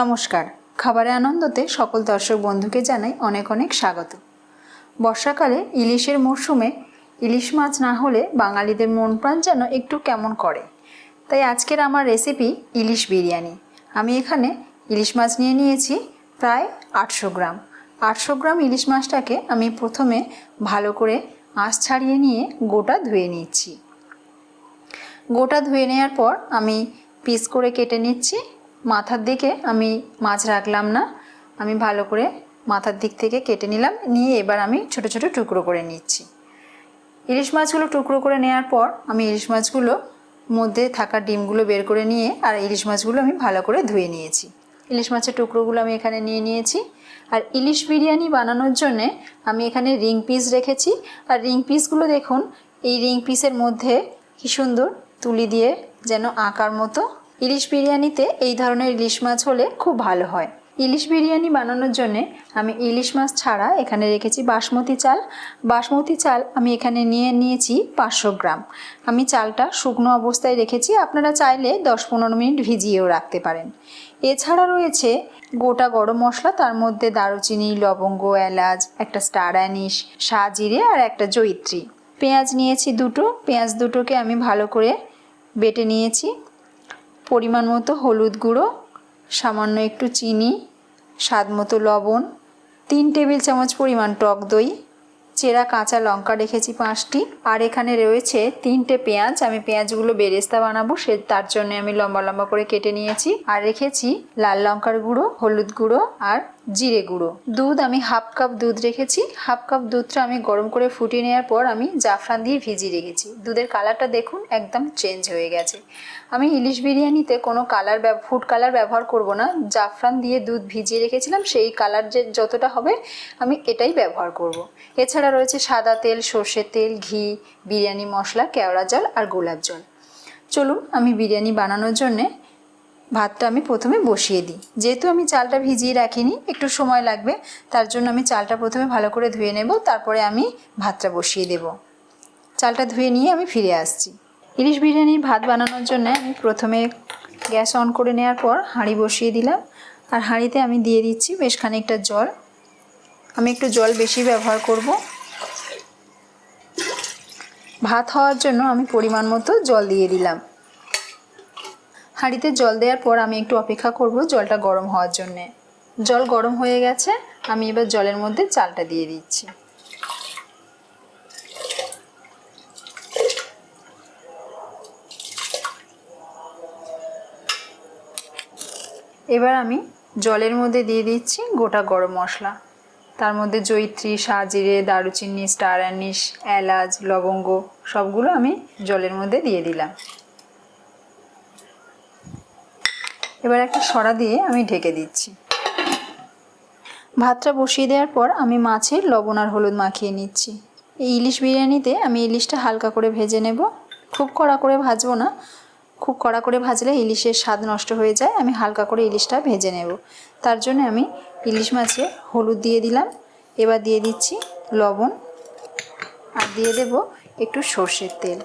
নমস্কার। খাবারে আনন্দতে সকল দর্শক বন্ধুকে জানাই অনেক অনেক স্বাগত। বর্ষাকালে ইলিশের মরশুমে ইলিশ মাছ না হলে বাঙালিদের মন প্রাণ যেন একটু কেমন করে। তাই আজকের আমার রেসিপি ইলিশ বিরিয়ানি। আমি এখানে ইলিশ মাছ নিয়ে নিয়েছি প্রায় আটশো গ্রাম। আটশো গ্রাম ইলিশ মাছটাকে আমি প্রথমে ভালো করে আঁশ ছাড়িয়ে নিয়ে গোটা ধুয়ে নিচ্ছি। গোটা ধুয়ে নেওয়ার পর আমি পিস করে কেটে নিচ্ছি। মাথার দিকে আমি মাছ রাখলাম না। আমি ভালো করে মাথার দিক থেকে কেটে নিলাম। নিয়ে এবার আমি ছোট ছোট টুকরো করে নিচ্ছি। ইলিশ মাছগুলো টুকরো করে নেওয়ার পর আমি ইলিশ মাছগুলো মধ্যে থাকা ডিমগুলো বের করে নিয়ে আর ইলিশ মাছগুলো আমি ভালো করে ধুয়ে নিয়েছি। ইলিশ মাছের টুকরোগুলো আমি এখানে নিয়ে নিয়েছি। আর ইলিশ বিরিয়ানি বানানোর জন্যে আমি এখানে রিং পিস রেখেছি। আর রিং পিসগুলো দেখুন, এই রিং পিসের মধ্যে কি সুন্দর তুলি দিয়ে যেন আঁকার মতো ইলিশ বিরিয়ানিতে এই ধরনের ইলিশ মাছ হলে খুব ভালো হয়। ইলিশ বিরিয়ানি বানানোর জন্যে আমি ইলিশ মাছ ছাড়া এখানে রেখেছি বাসমতি চাল। বাসমতি চাল আমি এখানে নিয়ে নিয়েছি পাঁচশো গ্রাম। আমি চালটা শুকনো অবস্থায় রেখেছি, আপনারা চাইলে দশ পনেরো মিনিট ভিজিয়েও রাখতে পারেন। এছাড়া রয়েছে গোটা গরম মশলা, তার মধ্যে দারুচিনি, লবঙ্গ, এলাচ, একটা স্টার অ্যানিশ, সাজিরে আর একটা জৈত্রী পেঁয়াজ নিয়েছি দুটো। পেঁয়াজ দুটোকে আমি ভালো করে বেটে নিয়েছি। পরিমাণ মতো হলুদ গুঁড়ো, সামান্য একটু চিনি, স্বাদ মতো লবণ, তিন টেবিল চামচ পরিমাণ টক দই, চেরা কাঁচা লঙ্কা রেখেছি পাঁচটি, আর এখানে রয়েছে তিনটে পেঁয়াজ। আমি পেঁয়াজগুলো বেরেস্তা বানাবো, সে তার জন্য আমি লম্বা লম্বা করে কেটে নিয়েছি। আর রেখেছি লাল লঙ্কার গুঁড়ো, হলুদ গুঁড়ো, আর জিরে গুঁড়ো। দুধ আমি হাফ কাপ দুধ রেখেছি। হাফ কাপ দুধটা আমি গরম করে ফুটিয়ে নেওয়ার পর আমি জাফরান দিয়ে ভিজিয়ে রেখেছি। দুধের কালারটা দেখুন, একদম চেঞ্জ হয়ে গেছে। আমি ইলিশ বিরিয়ানিতে কোনো কালার ফুড কালার ব্যবহার করব না। জাফরান দিয়ে দুধ ভিজিয়ে রেখেছিলাম, সেই কালার যে, যতটা হবে আমি এটাই ব্যবহার করব। এছাড়া রয়েছে সাদা তেল সর্ষের তেল, ঘি, বিরিয়ানি মশলা, কেওড়া জল আর গোলাপ জল। চলুন আমি বিরিয়ানি বানানোর জন্যে ভাতটা আমি প্রথমে বসিয়ে দিই। যেহেতু আমি চালটা ভিজিয়ে রাখিনি, একটু সময় লাগবে, তার জন্য আমি চালটা প্রথমে ভালো করে ধুয়ে নেব, তারপরে আমি ভাতটা বসিয়ে দেব। চালটা ধুয়ে নিয়ে আমি ফিরে আসছি। ইলিশ বিরিয়ানির ভাত বানানোর জন্য আমি প্রথমে গ্যাস অন করে নেওয়ার পর হাঁড়ি বসিয়ে দিলাম। আর হাঁড়িতে আমি দিয়ে দিচ্ছি বেশ খানিকটা জল। আমি একটু জল বেশি ব্যবহার করব। ভাত হওয়ার জন্য আমি পরিমাণ মতো জল দিয়ে দিলাম। হাঁড়িতে জল দেওয়ার পর আমি একটু অপেক্ষা করব জলটা গরম হওয়ার জন্যে। জল গরম হয়ে গেছে, আমি এবার জলের মধ্যে চালটা দিয়ে দিচ্ছি। এবার আমি জলের মধ্যে দিয়ে দিচ্ছি গোটা গরম মশলা। তার মধ্যে জৈত্রী সাজিরে, দারুচিনি, স্টার অ্যানিশ, এলাচ, লবঙ্গ সবগুলো আমি জলের মধ্যে দিয়ে দিলাম। এবার একটা সরা দিয়ে আমি ঢেকে দিচ্ছি। ভাতটা বসিয়ে দেওয়ার পর আমি মাছের লবণ আর হলুদ মাখিয়ে নিচ্ছি। এই ইলিশ বিরিয়ানিতে আমি ইলিশটা হালকা করে ভেজে নেব। খুব কড়া করে ভাজবো না। খুব কড়া করে ভাজলে ইলিশের স্বাদ নষ্ট হয়ে যায়। আমি হালকা করে ইলিশটা ভেজে নেব। তার জন্য আমি ইলিশ মাছে হলুদ দিয়ে দিলাম। এবার দিয়ে দিচ্ছি লবণ। আর দিয়ে দেব একটু সর্ষের তেল।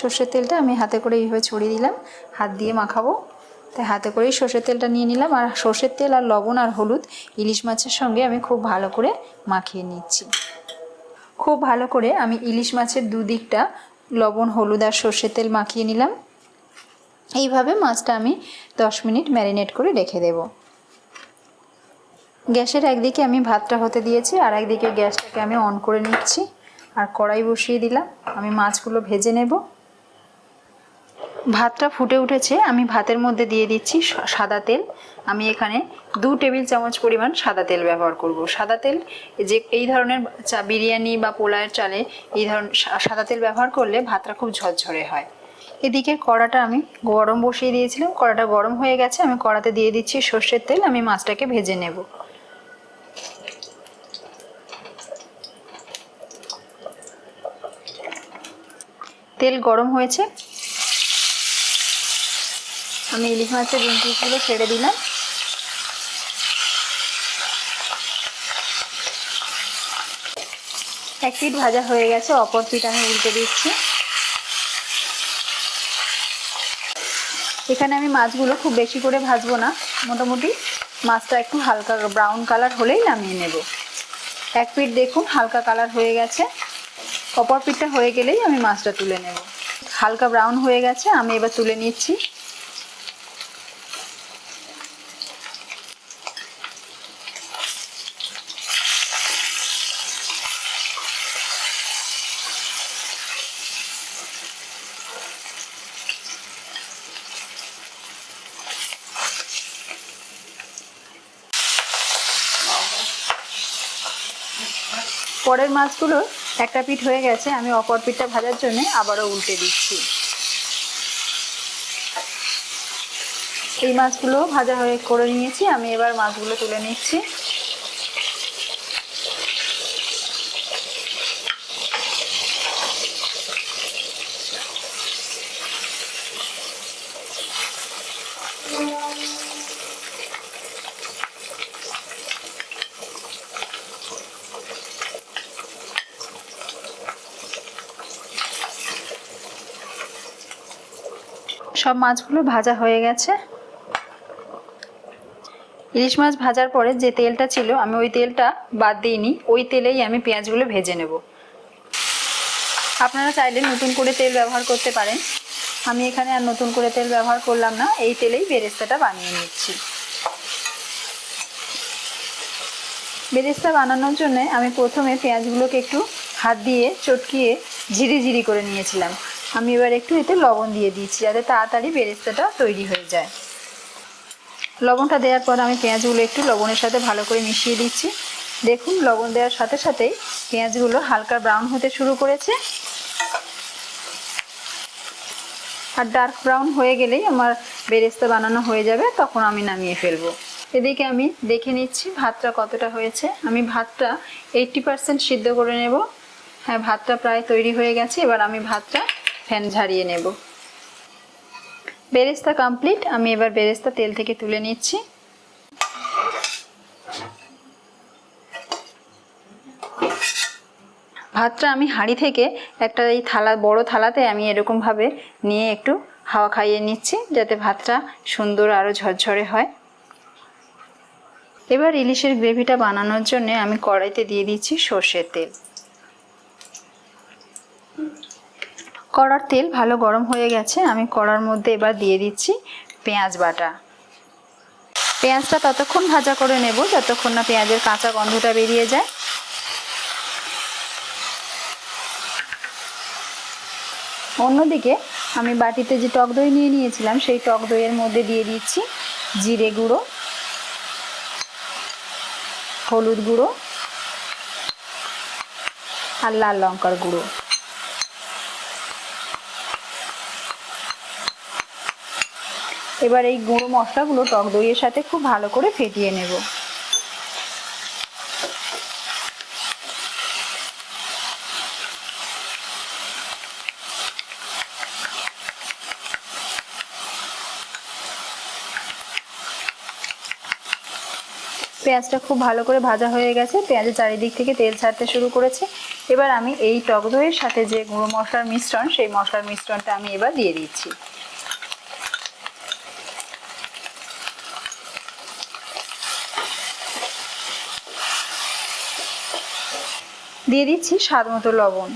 সর্ষের তেলটা আমি হাতে করে এইভাবে ছড়িয়ে দিলাম। হাত দিয়ে মাখাবো। তাই হাতে করেই সর্ষের তেলটা নিয়ে নিলাম। আর সর্ষের তেল আর লবণ আর হলুদ, ইলিশ মাছের সঙ্গে আমি খুব ভালো করে মাখিয়ে নিচ্ছি। খুব ভালো করে আমি ইলিশ মাছের দুদিকটা লবণ, হলুদ আর সর্ষের তেল মাখিয়ে নিলাম। এইভাবে মাছটা আমি দশ মিনিট ম্যারিনেট করে রেখে দেব। গ্যাসের একদিকে আমি ভাতটা হতে দিয়েছি আর একদিকে গ্যাসটাকে আমি অন করে নিচ্ছি। আর কড়াই বসিয়ে দিলাম। আমি মাছগুলো ভেজে নেব। ভাতটা ফুটে উঠেছে, আমি ভাতের মধ্যে দিয়ে দিচ্ছি সাদা তেল। আমি এখানে দু টেবিল চামচ পরিমাণ সাদা তেল ব্যবহার করব। সাদা তেল যে এই ধরনের চা, বিরিয়ানি বা পোলাওয়ের চালে এই ধরনের সাদা তেল ব্যবহার করলে ভাতটা খুব ঝরঝরে হয়। এদিকে কড়াটা আমি গরম বসিয়ে দিয়েছিলাম। কড়াটা গরম হয়ে গেছে, আমি কড়াতে দিয়ে দিচ্ছি সর্ষের তেল, আমি মাছটাকে ভেজে নেব। তেল গরম হয়েছে আমি ইলিশ মাছের ডিম পিসগুলো ছেড়ে দিলাম। এক পিট ভাজা হয়ে গেছে, অপর পিট আমি উল্টে দিচ্ছি। এখানে আমি মাছগুলো খুব বেশি করে ভাজবো না, মোটামুটি মাছটা একটু হালকা ব্রাউন কালার হলেই নামিয়ে নেব। এক পিট দেখুন হালকা কালার হয়ে গেছে, অপর পিঠটা হয়ে গেলেই আমি মাছটা তুলে নেব। হালকা ব্রাউন হয়ে গেছে, আমি এবার তুলে নিচ্ছি। পরের মাছগুলো একটা পিঠ হয়ে গেছে, আমি অপর পিঠটা ভাজার জন্য আবারও উল্টে দিচ্ছি। এই মাছগুলো ভাজা হয়ে করে নিয়েছি, আমি এবার মাছগুলো তুলে নিচ্ছি। সব মাছগুলো ভাজা হয়ে গেছে। ইলিশ মাছ ভাজার পরে যে তেলটা ছিল, আমি ওই তেলটা বাদ দিইনি। ওই তেলেই আমি পেঁয়াজগুলো ভেজে নেব। আপনারা চাইলে নতুন করে তেল ব্যবহার করতে পারেন। আমি এখানে আর নতুন করে তেল ব্যবহার করলাম না, এই তেলেই বেরেস্তাটা বানিয়ে নিচ্ছি। বেরেস্তা বানানোর জন্য আমি প্রথমে পেঁয়াজগুলোকে একটু হাত দিয়ে চটকিয়ে ঝিরি ঝিরি করে নিয়েছিলাম। আমি এবার একটু এতে লবণ দিয়ে দিয়েছি যাতে তাড়াতাড়ি বেরেস্তাটা তৈরি হয়ে যায়। লবণটা দেওয়ার পর আমি পেঁয়াজগুলো একটু লবণের সাথে ভালো করে মিশিয়ে দিচ্ছি। দেখুন, লবণ দেওয়ার সাথে সাথেই পেঁয়াজগুলো হালকা ব্রাউন হতে শুরু করেছে। আর ডার্ক ব্রাউন হয়ে গেলেই আমার বেরেস্তা বানানো হয়ে যাবে, তখন আমি নামিয়ে ফেলব। এদিকে আমি দেখে নিচ্ছি ভাতটা কতটা হয়েছে। আমি ভাতটা এইটটি পারসেন্ট সিদ্ধ করে নেব। হ্যাঁ ভাতটা প্রায় তৈরি হয়ে গেছে, এবার আমি ভাতটা ফ্যান ঝাড়িয়ে নেব। বেরেস্তা কমপ্লিট আমি এবার বেরেস্তা তেল থেকে তুলে নিচ্ছি। ভাতটা আমি হাঁড়ি থেকে একটা এই থালা, বড় থালাতে আমি এরকমভাবে নিয়ে একটু হাওয়া খাইয়ে নিচ্ছি, যাতে ভাতটা সুন্দর আরও ঝরঝরে হয়। এবার ইলিশের গ্রেভিটা বানানোর জন্য আমি কড়াইতে দিয়ে দিচ্ছি সর্ষের তেল। কড়ার তেল ভালো গরম হয়ে গেছে, আমি কড়ার মধ্যে এবার দিয়ে দিচ্ছি পেঁয়াজ বাটা। পেঁয়াজটা ততক্ষণ ভাজা করে নেব, যতক্ষণ না পেঁয়াজের কাঁচা গন্ধটা বেরিয়ে যায়। অন্যদিকে আমি বাটিতে যে টক দই নিয়ে নিয়েছিলাম, সেই টক দইয়ের মধ্যে দিয়ে দিচ্ছি জিরে গুঁড়ো, হলুদ গুঁড়ো আর লাল লঙ্কার গুঁড়ো। এবার এই গুঁড়ো মশলাগুলো টক দইয়ের সাথে খুব ভালো করে ফেটিয়ে নেব। পেঁয়াজটা খুব ভালো করে ভাজা হয়ে গেছে পেঁয়াজের চারিদিক থেকে তেল ছাড়তে শুরু করেছে। এবার আমি এই টক দইয়ের সাথে যে গুঁড়ো মশলার মিশ্রণ, সেই মশলার মিশ্রণটা আমি এবার দিয়ে দিচ্ছি। দিয়ে দিচ্ছি স্বাদ মতো লবণ।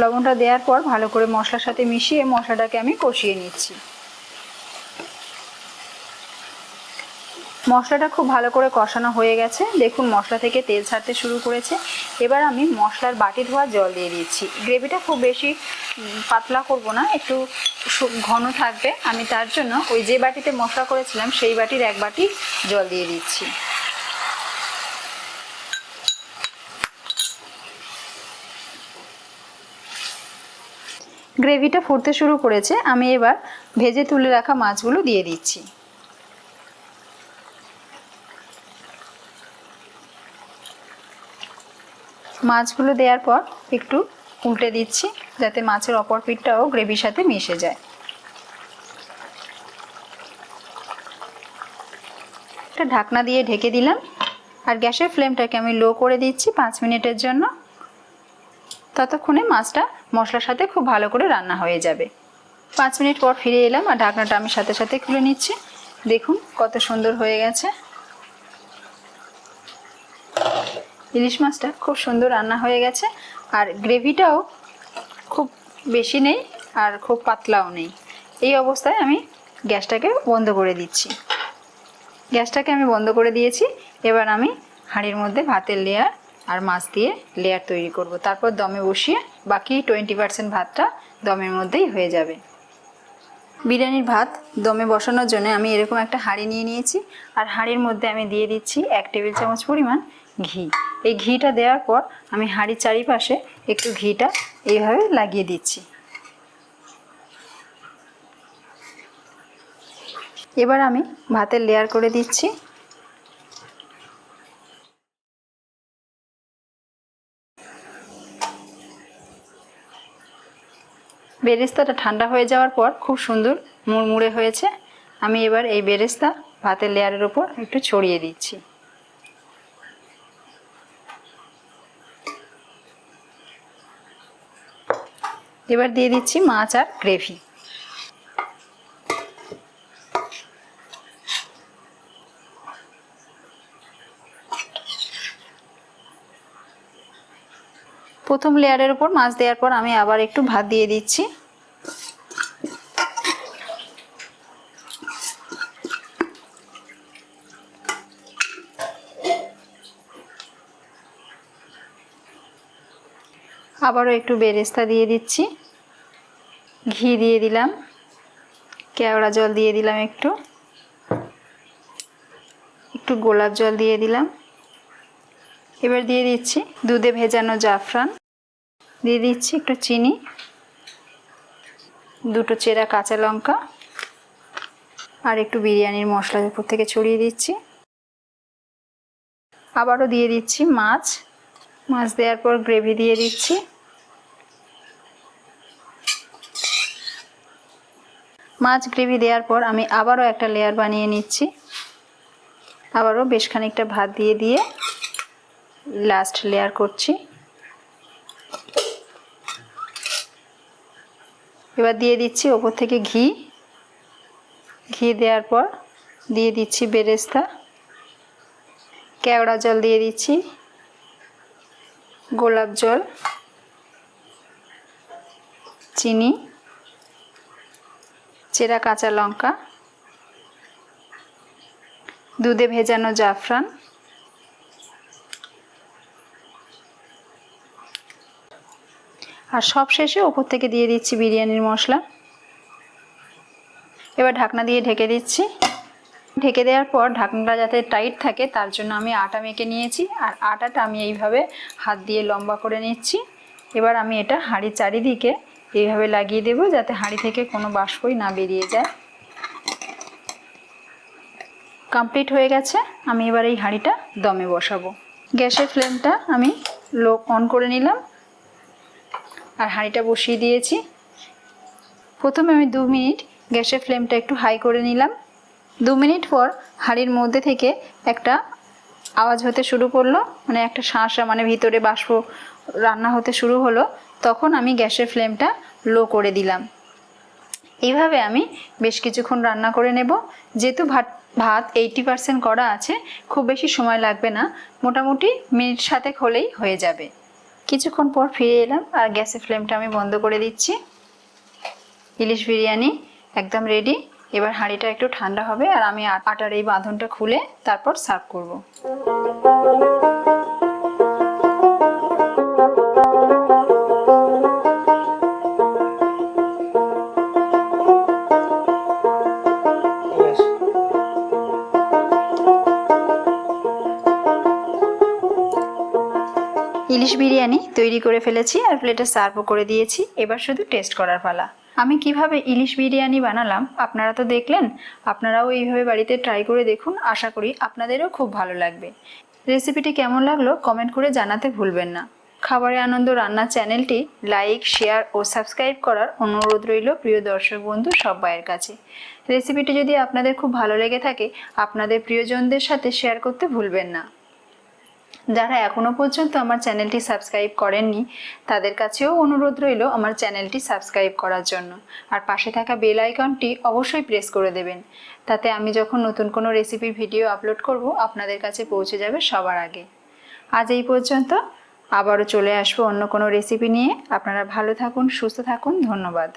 লবণটা দেওয়ার পর ভালো করে মশলার সাথে মিশিয়ে মশলাটাকে আমি কষিয়ে নিচ্ছি। মশলাটা খুব ভালো করে কষানো হয়ে গেছে। দেখুন, মশলা থেকে তেল ছাড়তে শুরু করেছে। এবার আমি মশলার বাটি ধোয়া জল দিয়ে দিচ্ছি। গ্রেভিটা খুব বেশি পাতলা করব না, একটু ঘন থাকবে। আমি তার জন্য ওই যে বাটিতে মশলা করেছিলাম, সেই বাটির এক বাটি জল দিয়ে দিচ্ছি। গ্রেভিটা ফুটতে শুরু করেছে, আমি এবার ভেজে তুলে রাখা মাছগুলো দিয়ে দিচ্ছি। মাছগুলো দেওয়ার পর একটু উল্টে দিচ্ছি, যাতে মাছের অপর পিঠটাও গ্রেভির সাথে মিশে যায়। একটা ঢাকনা দিয়ে ঢেকে দিলাম, আর গ্যাসের ফ্লেমটাকে আমি লো করে দিচ্ছি পাঁচ মিনিটের জন্য। ততক্ষণে মাছটা মশলার সাথে খুব ভালো করে রান্না হয়ে যাবে। পাঁচ মিনিট পর ফিরে এলাম আর ঢাকনাটা আমি সাথে সাথে খুলে নিচ্ছি। দেখুন কত সুন্দর হয়ে গেছে। ইলিশ মাছটা খুব সুন্দর রান্না হয়ে গেছে আর গ্রেভিটাও খুব বেশি নেই আর খুব পাতলাও নেই। এই অবস্থায় আমি গ্যাসটাকে বন্ধ করে দিচ্ছি। গ্যাসটাকে আমি বন্ধ করে দিয়েছি। এবার আমি হাঁড়ির মধ্যে ভাতের লেয়ার আর মাছ দিয়ে লেয়ার তৈরি করব। তারপর দমে বসিয়ে বাকি টোয়েন্টি পার্সেন্ট ভাতটা দমের মধ্যেই হয়ে যাবে। বিরিয়ানির ভাত দমে বসানোর জন্য আমি এরকম একটা হাঁড়ি নিয়ে নিয়েছি আর হাঁড়ির মধ্যে আমি দিয়ে দিচ্ছি এক টেবিল চামচ পরিমাণ ঘি। এই ঘিটা দেওয়ার পর আমি হাঁড়ির চারিপাশে একটু ঘিটা এইভাবে লাগিয়ে দিচ্ছি। এবার আমি ভাতের লেয়ার করে দিচ্ছি। বেরেস্তাটা ঠান্ডা হয়ে যাওয়ার পর খুব সুন্দর মুড়মুড়ে হয়েছে। আমি এবার এই বেরেস্তা ভাতের লেয়ারের ওপর একটু ছড়িয়ে দিচ্ছি। এবার দিয়ে দিচ্ছি মাছ আর গ্রেভি। প্রথম লেয়ারের উপর মাছ দেওয়ার পর আমি আবার একটু ভাত দিয়ে দিচ্ছি। আবারও একটু বেরেস্তা দিয়ে দিচ্ছি। ঘি দিয়ে দিলাম। কেওড়া জল দিয়ে দিলাম একটু। একটু গোলাপ জল দিয়ে দিলাম। এবার দিয়ে দিচ্ছি দুধে ভেজানো জাফরান। দিয়ে দিচ্ছি একটু চিনি, দুটো চেরা কাঁচা লঙ্কা আর একটু বিরিয়ানির মশলার উপর থেকে ছড়িয়ে দিচ্ছি। আবারও দিয়ে দিচ্ছি মাছ মাছ দেওয়ার পর গ্রেভি দিয়ে দিচ্ছি। মাছ গ্রেভি দেওয়ার পর আমি আবারও একটা লেয়ার বানিয়ে নিচ্ছি। আবারও বেশ খানিকটা ভাত দিয়ে দিয়ে লাস্ট লেয়ার করছি। এবার দিয়ে দিচ্ছি ওপর থেকে ঘি। ঘি দেওয়ার পর দিয়ে দিচ্ছি বেরেস্তা। কেওড়া জল দিয়ে দিচ্ছি। গোলাপ জল। চিনি। চেরা কাঁচা লঙ্কা। দুধে ভেজানো জাফরান। আর সব শেষে ওপর থেকে দিয়ে দিচ্ছি বিরিয়ানির মশলা। এবার ঢাকনা দিয়ে ঢেকে দিচ্ছি। ঢেকে দেওয়ার পর ঢাকনাটা যাতে টাইট থাকে, তার জন্য আমি আটা মেখে নিয়েছি। আর আটাটা আমি এইভাবে হাত দিয়ে লম্বা করে নিচ্ছি। এবার আমি এটা হাঁড়ির চারিদিকে এইভাবে লাগিয়ে দেব, যাতে হাঁড়ি থেকে কোনো বাষ্পই না বেরিয়ে যায়। কমপ্লিট হয়ে গেছে। আমি এবার এই হাঁড়িটা দমে বসাবো। গ্যাসের ফ্লেমটা আমি লো, অন করে নিলাম। আর হাঁড়িটা বসিয়ে দিয়েছি। প্রথমে আমি দু মিনিট গ্যাসের ফ্লেমটা একটু হাই করে নিলাম। দু মিনিট পর হাঁড়ির মধ্যে থেকে একটা আওয়াজ হতে শুরু করল মানে একটা শাঁসা মানে ভিতরে বাষ্প রান্না হতে শুরু হলো। তখন আমি গ্যাসের ফ্লেমটা লো করে দিলাম। এইভাবে আমি বেশ কিছুক্ষণ রান্না করে নেব। যেহেতু ভাত ভাত এইটি পার্সেন্ট করা আছে, খুব বেশি সময় লাগবে না। মোটামুটি মিনিট সাতেক হলেই হয়ে যাবে। কিছুক্ষণ পর ফিরে এলাম আর গ্যাসের ফ্লেমটা আমি বন্ধ করে দিচ্ছি ইলিশ বিরিয়ানি একদম রেডি এবার হাঁড়িটা একটু ঠান্ডা হবে আর আমি আটার এই বাঁধনটা খুলে তারপর সার্ভ করব। ইলিশ বিরিয়ানি তৈরি করে ফেলেছি আর প্লেটে সার্ভও করে দিয়েছি। এবার শুধু টেস্ট করার পালা। আমি কীভাবে ইলিশ বিরিয়ানি বানালাম আপনারা তো দেখলেন, আপনারাও এইভাবে বাড়িতে ট্রাই করে দেখুন, আশা করি আপনাদেরও খুব ভালো লাগবে। রেসিপিটি কেমন লাগল কমেন্ট করে জানাতে ভুলবেন না। খাবারে আনন্দ রান্না চ্যানেলটি লাইক, শেয়ার ও সাবস্ক্রাইব করার অনুরোধ রইল প্রিয় দর্শক বন্ধু সবাইয়ের কাছে। রেসিপিটি যদি আপনাদের খুব ভালো লেগে থাকে, আপনাদের প্রিয়জনদের সাথে শেয়ার করতে ভুলবেন না। যারা এখনও পর্যন্ত আমার চ্যানেলটি সাবস্ক্রাইব করেননি, তাদের কাছেও অনুরোধ রইল আমার চ্যানেলটি সাবস্ক্রাইব করার জন্য। আর পাশে থাকা বেল আইকনটি অবশ্যই প্রেস করে দেবেন। তাতে আমি যখন নতুন কোনো রেসিপির ভিডিও আপলোড করব, আপনাদের কাছে পৌঁছে যাবে সবার আগে। আজ এই পর্যন্ত আবারও চলে আসব অন্য কোনো রেসিপি নিয়ে। আপনারা ভালো থাকুন, সুস্থ থাকুন, ধন্যবাদ।